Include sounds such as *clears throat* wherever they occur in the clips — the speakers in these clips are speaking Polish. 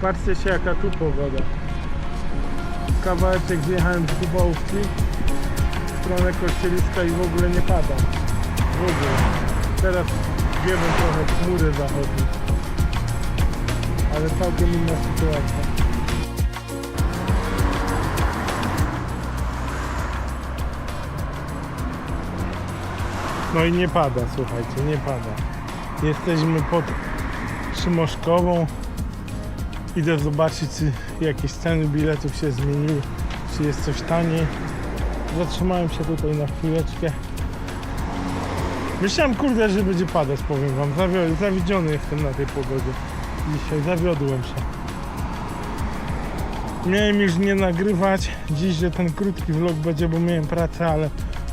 Patrzcie się jaka tu pogoda. Kawałeczek zjechałem z Kubałówki w stronę Kościeliska i w ogóle nie pada. W ogóle. Teraz wiemy trochę chmury zachodzi. Ale całkiem inna sytuacja. No i nie pada, słuchajcie, nie pada. Jesteśmy pod Szymoszkową. Idę zobaczyć, czy jakieś ceny biletów się zmieniły, czy jest coś taniej. Zatrzymałem się tutaj na chwileczkę. Myślałem, kurde, że będzie padać, powiem wam. Zawio- zawiedziony jestem na tej pogodzie. Dzisiaj zawiodłem się. Miałem już nie nagrywać dziś, że ten krótki vlog będzie, bo miałem pracę, ale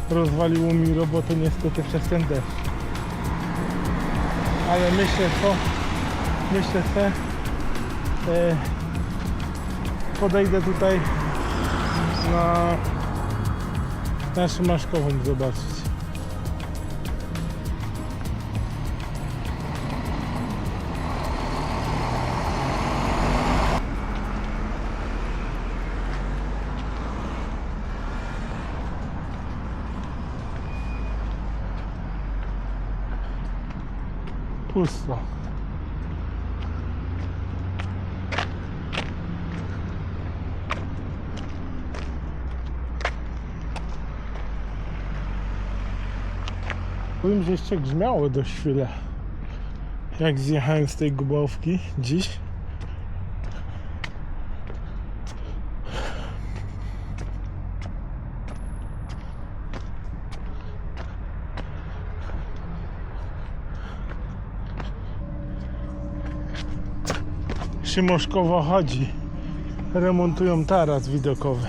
rozwaliło mi robotę niestety przez ten deszcz. Ale myślę, co? Myślę, e, podejdę tutaj na na Szymaszkową zobaczyć. Pusto. Powiem, że jeszcze grzmiało dość chwilę. Jak zjechałem z tej gubałówki dziś. Szymoszkowo chodzi. Remontują taras widokowy.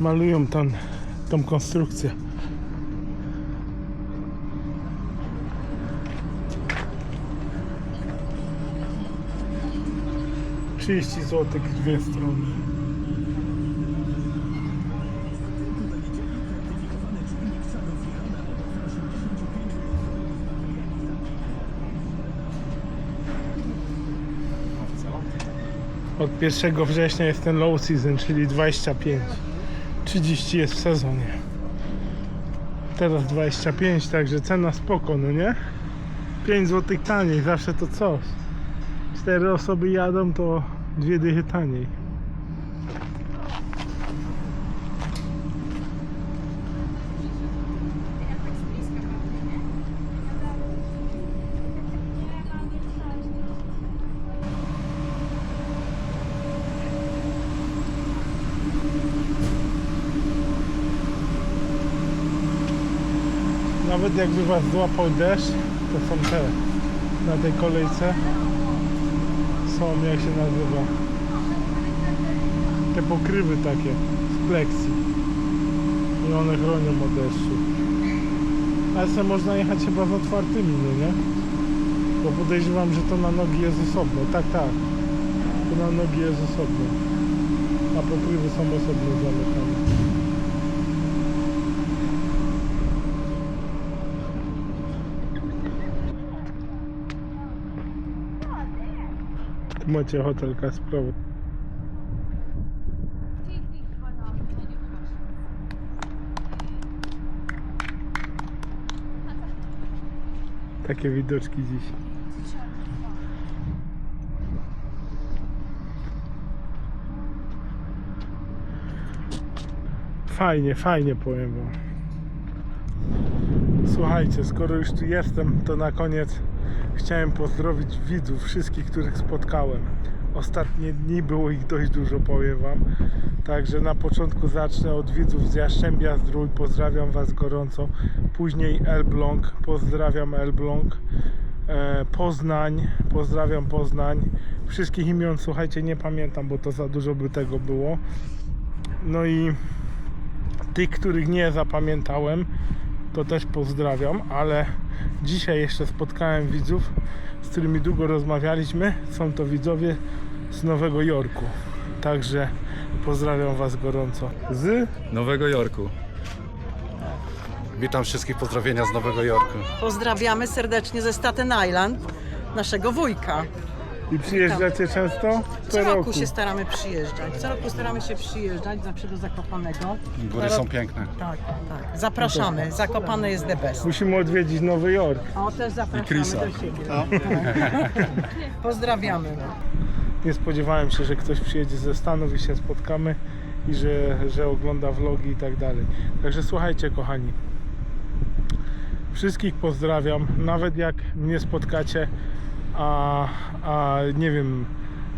Malują tą, tą konstrukcję. Trzydzieści złotych dwie strony. Od 1 września jest ten low season, czyli 25. 30 jest w sezonie. Teraz 25, także cena spoko, no nie? 5 zł taniej, zawsze to coś. 4 osoby jadą, to dwie dychy taniej. Nawet jakby was złapał deszcz, to są te na tej kolejce. Są, jak się nazywa? Te pokrywy takie z pleksji. I one chronią od deszczu. Ale se można jechać chyba z otwartymi, no nie? Bo podejrzewam, że to na nogi jest osobno. Tak, tak. To na nogi jest osobno. A pokrywy są osobno zamykane. Tu macie hotel Kasprowy. Takie widoczki dziś. Fajnie, fajnie powiem wam. Słuchajcie, skoro już tu jestem, to na koniec chciałem pozdrowić widzów, wszystkich, których spotkałem. Ostatnie dni było ich dość dużo, powiem wam. Także na początku zacznę od widzów z Jaszczębia Zdrój. Pozdrawiam was gorąco. Później Elbląg. Pozdrawiam Elbląg. E, Poznań. Pozdrawiam Poznań. Wszystkich imion, słuchajcie, nie pamiętam, bo to za dużo by tego było. No i tych, których nie zapamiętałem, to też pozdrawiam, ale dzisiaj jeszcze spotkałem widzów, z którymi długo rozmawialiśmy. Są to widzowie z Nowego Jorku. Także pozdrawiam Was gorąco. Z Nowego Jorku. Witam wszystkich, pozdrowienia z Nowego Jorku. Pozdrawiamy serdecznie ze Staten Island, naszego wujka. I przyjeżdżacie często? Co roku się staramy przyjeżdżać. Co roku staramy się przyjeżdżać, zawsze do Zakopanego. Góry są piękne. Tak, tak. Zapraszamy. Zakopane jest the best. Musimy odwiedzić Nowy Jork. O, też zapraszamy Chrisa. do siebie. *laughs* Pozdrawiamy. Nie spodziewałem się, że ktoś przyjedzie ze Stanów i się spotkamy i że, że ogląda vlogi i tak dalej. Także słuchajcie kochani. Wszystkich pozdrawiam, nawet jak mnie spotkacie, a, a nie wiem,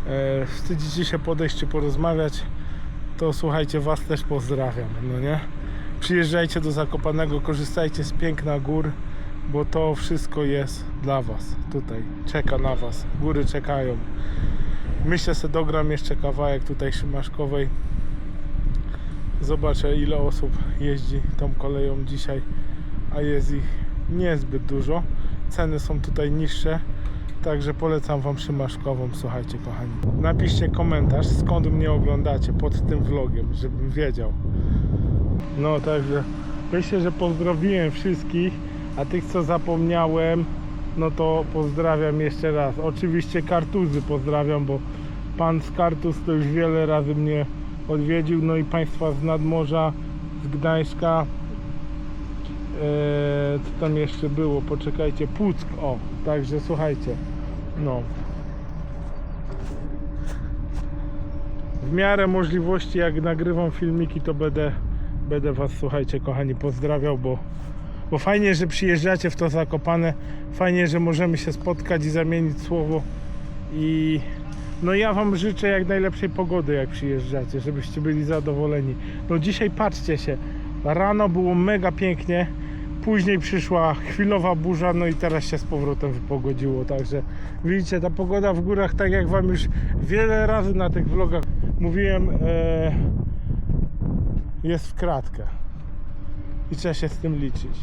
e, wstydzicie się podejść czy porozmawiać, to słuchajcie, was też pozdrawiam, no nie? Przyjeżdżajcie do Zakopanego, korzystajcie z piękna gór, bo to wszystko jest dla was tutaj, czeka na was, góry czekają. Myślę, że dogram jeszcze kawałek tutaj Szymaszkowej. Zobaczę ile osób jeździ tą koleją dzisiaj, a jest ich niezbyt dużo. Ceny są tutaj niższe, także polecam Wam Szymaszkową. Słuchajcie kochani. Napiszcie komentarz skąd mnie oglądacie pod tym vlogiem, żebym wiedział. No także myślę, że pozdrowiłem wszystkich, a tych co zapomniałem, no to pozdrawiam jeszcze raz. Oczywiście kartuzy pozdrawiam, bo pan z Kartuz to już wiele razy mnie odwiedził, no i państwa z nadmorza, z Gdańska. Eee, co tam jeszcze było? Poczekajcie, Puck, o, także słuchajcie, no. W miarę możliwości, jak nagrywam filmiki, to będę, będę was, słuchajcie, kochani, pozdrawiał, bo bo fajnie, że przyjeżdżacie w to zakopane. Fajnie, że możemy się spotkać i zamienić słowo. I no ja Wam życzę jak najlepszej pogody, jak przyjeżdżacie, żebyście byli zadowoleni. No dzisiaj patrzcie się, rano było mega pięknie, później przyszła chwilowa burza, no i teraz się z powrotem wypogodziło. Także widzicie, ta pogoda w górach, tak jak Wam już wiele razy na tych vlogach mówiłem, e, jest w kratkę. I trzeba się z tym liczyć,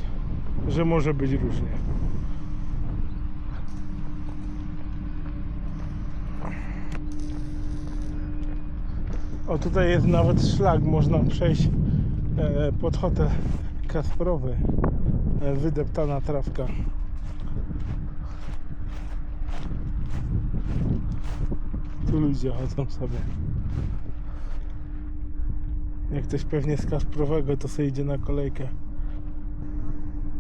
że może być różnie. O, tutaj jest nawet szlak, można przejść pod hotel Kasprowy. E, wydeptana trawka. Tu ludzie chodzą sobie. Jak ktoś pewnie z Kasprowego, to sobie idzie na kolejkę.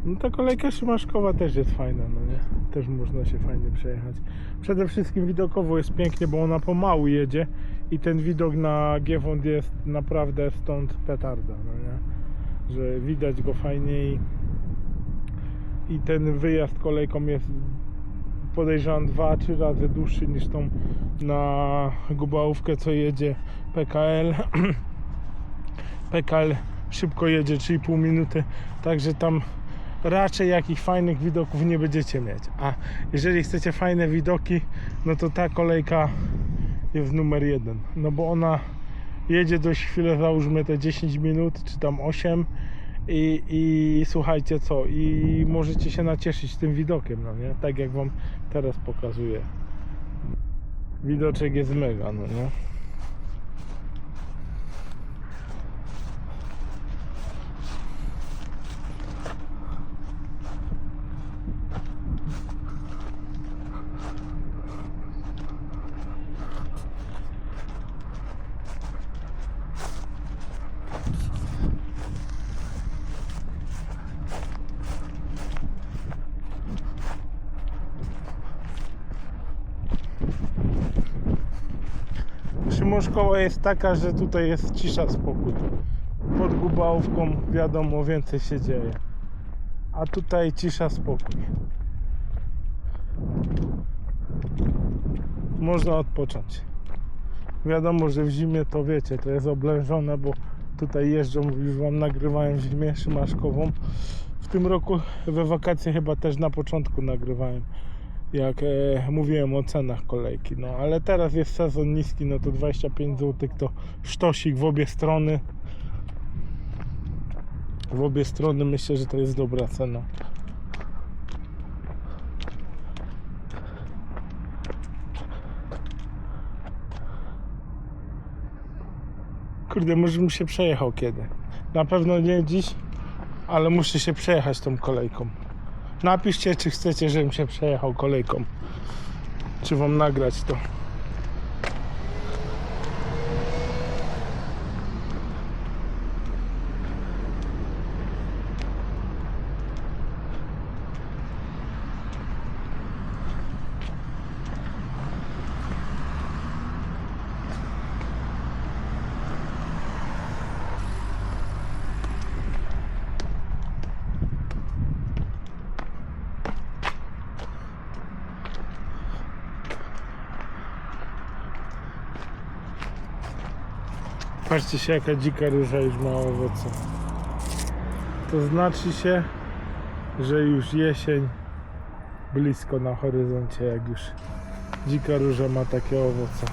No ta kolejka Szymaszkowa też jest fajna, no nie? Też można się fajnie przejechać. Przede wszystkim widokowo jest pięknie, bo ona pomału jedzie i ten widok na Giewont jest naprawdę stąd petarda, no nie? Że widać go fajnie i, i ten wyjazd kolejką jest podejrzewam dwa, trzy razy dłuższy niż tą na Gubałówkę, co jedzie PKL. *clears throat* PKL szybko jedzie 3,5 minuty, także tam raczej jakichś fajnych widoków nie będziecie mieć. A jeżeli chcecie fajne widoki, no to ta kolejka jest numer jeden. No bo ona jedzie dość chwilę, załóżmy te 10 minut, czy tam 8 i, i słuchajcie co, i możecie się nacieszyć tym widokiem, no nie? Tak jak wam teraz pokazuję. Widoczek jest mega, no nie? Szymoszkoła jest taka, że tutaj jest cisza, spokój. Pod Gubałówką wiadomo więcej się dzieje. A tutaj cisza, spokój. Można odpocząć. Wiadomo, że w zimie to wiecie, to jest oblężone, bo tutaj jeżdżą, już wam nagrywałem w zimie Szymaszkową. W tym roku we wakacje chyba też na początku nagrywałem jak e, mówiłem o cenach kolejki. No ale teraz jest sezon niski, no to 25 zł to sztosik w obie strony. W obie strony myślę, że to jest dobra cena. Kurde, może bym się przejechał kiedy. Na pewno nie dziś, ale muszę się przejechać tą kolejką. Napiszcie, czy chcecie, żebym się przejechał kolejką. Czy wam nagrać to. Patrzcie się jaka dzika róża już ma owoce. To znaczy się, że już jesień blisko na horyzoncie, jak już dzika róża ma takie owoce.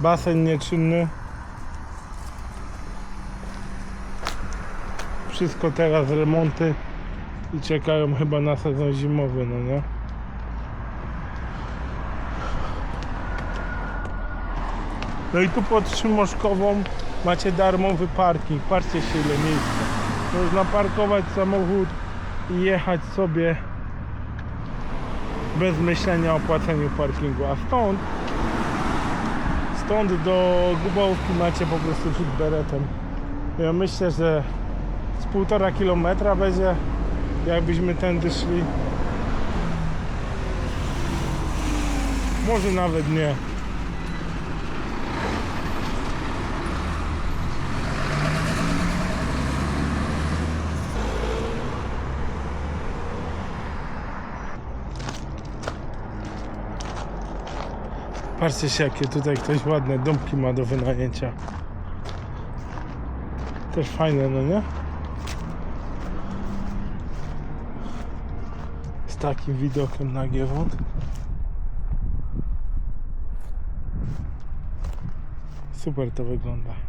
Basen nieczynny. Wszystko teraz remonty i czekają chyba na sezon zimowy, no nie? No i tu pod Szymoszkową macie darmowy parking. Patrzcie się ile miejsca. Można parkować samochód i jechać sobie bez myślenia o płaceniu parkingu. A stąd stąd do Gubałówki macie po prostu przed beretem. Ja myślę, że z półtora kilometra będzie jakbyśmy tędy szli. Może nawet nie. Patrzcie się jakie tutaj ktoś ładne domki ma do wynajęcia. Też fajne, no nie? Z takim widokiem na Giewont. Super to wygląda.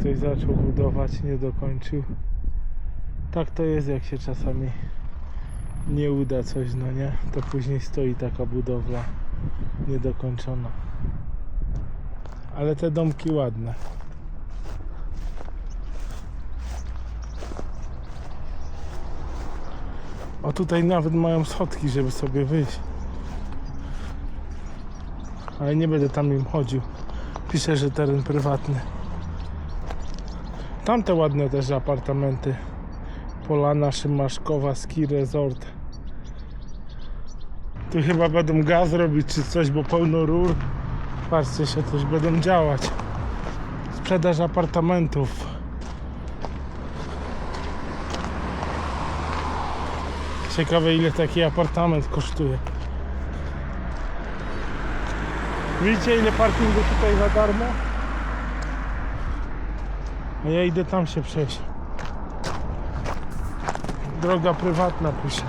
Ktoś zaczął budować, nie dokończył. Tak to jest, jak się czasami nie uda coś, no nie? To później stoi taka budowla niedokończona. Ale te domki ładne. O tutaj nawet mają schodki, żeby sobie wyjść. Ale nie będę tam im chodził. Piszę, że teren prywatny. Tamte ładne też apartamenty. Polana Szymaszkowa Ski Resort. Tu chyba będą gaz robić czy coś, bo pełno rur. Patrzcie się, coś będą działać. Sprzedaż apartamentów. Ciekawe ile taki apartament kosztuje. Widzicie ile parkingu tutaj za darmo? A ja idę tam się przejść. Droga prywatna pisze.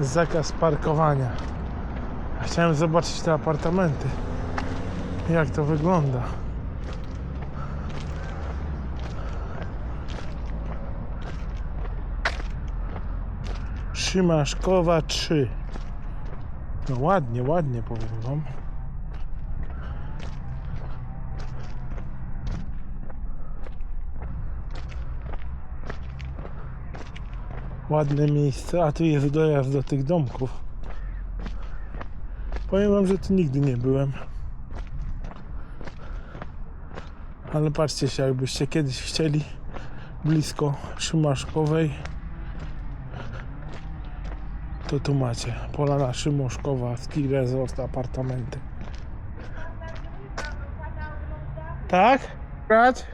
Zakaz parkowania. Chciałem zobaczyć te apartamenty. Jak to wygląda. Szymaszkowa 3. No ładnie, ładnie powiem wam. Ładne miejsce, a tu jest dojazd do tych domków. Powiem wam, że tu nigdy nie byłem. Ale patrzcie się, jakbyście kiedyś chcieli blisko Szymaszkowej to tu macie Polana Szymoszkowa, ski resort, apartamenty. Tak? Brać?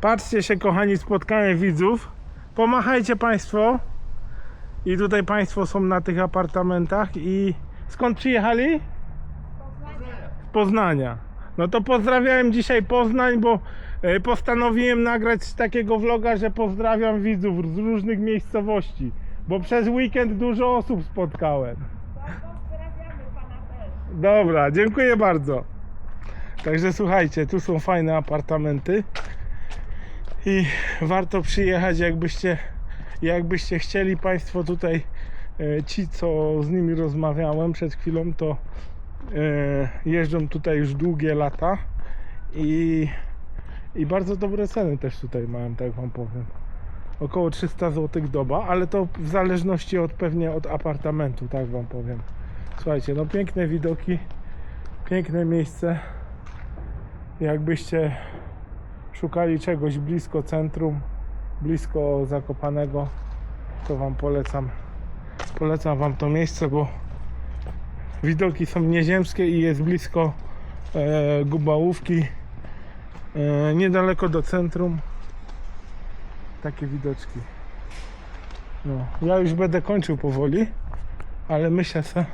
Patrzcie się kochani, spotkałem widzów. Pomachajcie Państwo. I tutaj Państwo są na tych apartamentach i skąd przyjechali? Z Poznania. No to pozdrawiałem dzisiaj Poznań, bo e, postanowiłem nagrać takiego vloga, że pozdrawiam widzów z różnych miejscowości. Bo przez weekend dużo osób spotkałem. Dobra, dziękuję bardzo. Także słuchajcie, tu są fajne apartamenty i warto przyjechać, jakbyście, jakbyście chcieli Państwo tutaj, e, ci co z nimi rozmawiałem przed chwilą, to e, jeżdżą tutaj już długie lata i, i bardzo dobre ceny też tutaj mają, tak Wam powiem. Około 300 zł doba, ale to w zależności od pewnie od apartamentu, tak Wam powiem. Słuchajcie, no piękne widoki, piękne miejsce. Jakbyście szukali czegoś blisko centrum, blisko Zakopanego, to Wam polecam. Polecam Wam to miejsce, bo widoki są nieziemskie i jest blisko e, Gubałówki, e, niedaleko do centrum. Takie widoczki. No, ja już będę kończył powoli, ale myślę, że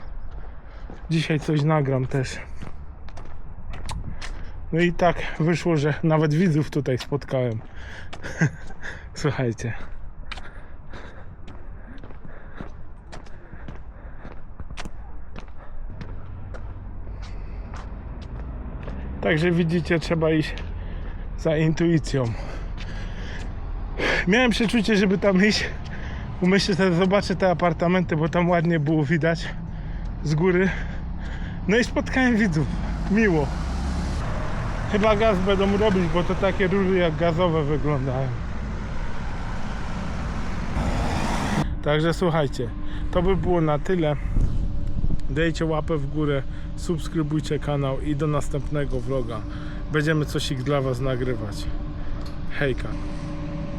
dzisiaj coś nagram też. No i tak wyszło, że nawet widzów tutaj spotkałem. *laughs* Słuchajcie. Także widzicie, trzeba iść za intuicją. Miałem przeczucie, żeby tam iść. Myślę, że zobaczę te apartamenty, bo tam ładnie było widać z góry. No i spotkałem widzów. Miło. Chyba gaz będą robić, bo to takie rury jak gazowe wyglądają. Także słuchajcie, to by było na tyle. Dajcie łapę w górę, subskrybujcie kanał i do następnego vloga. Będziemy coś ich dla Was nagrywać. Hejka.